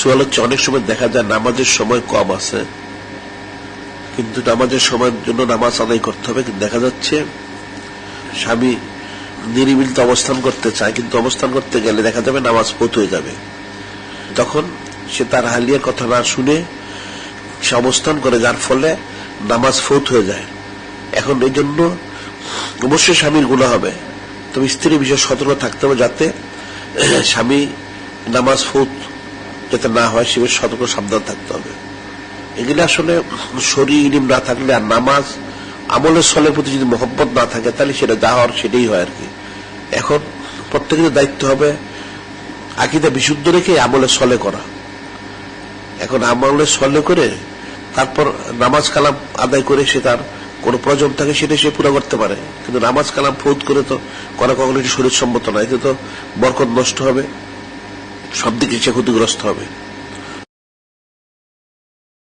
সোয়াল হচ্ছে অনেক সময় দেখা যায় নামাজের সময় কম আছে, কিন্তু নামাজের সময়ের জন্য নামাজ আদায় করতে হবে, কিন্তু দেখা যাচ্ছে স্বামী নিরিবিলিতে অবস্থান করতে চায়, কিন্তু অবস্থান করতে গেলে দেখা যাবে নামাজ পোত হয়ে যাবে। তখন সে তার হালিয়ার কথা না শুনে সে অবস্থান করে, যার ফলে নামাজ ফৌত হয়ে যায়। এখন এই জন্য অবশ্যই স্বামীর গুণা হবে। তবে স্ত্রীর বিষয়ে সতর্ক থাকতে হবে যাতে স্বামী নামাজ ফৌত যাতে না হয় সে সতর্ক সাবধান থাকতে হবে। এগুলো আসলে শরীর ইলিম না থাকলে আর নামাজ, আমলের সলের প্রতি যদি মহব্বত না থাকে, তাহলে সেটা যা হওয়ার সেটাই হয় আর কি। এখন প্রত্যেকের দায়িত্ব হবে আকিদা বিশুদ্ধ রেখে আমলে সলে করা। এখন আমলে সলে করে তারপর নামাজ কালাম আদায় করে সে তার কোন প্রয়োজন থাকে সেটা সে পুরো করতে পারে। কিন্তু নামাজ কালাম ফৌত করে তো করা কখনো শরীর সম্মত নয় এতে তো বরকত নষ্ট হবে। সব দিকে সে ক্ষতিগ্রস্ত হবে।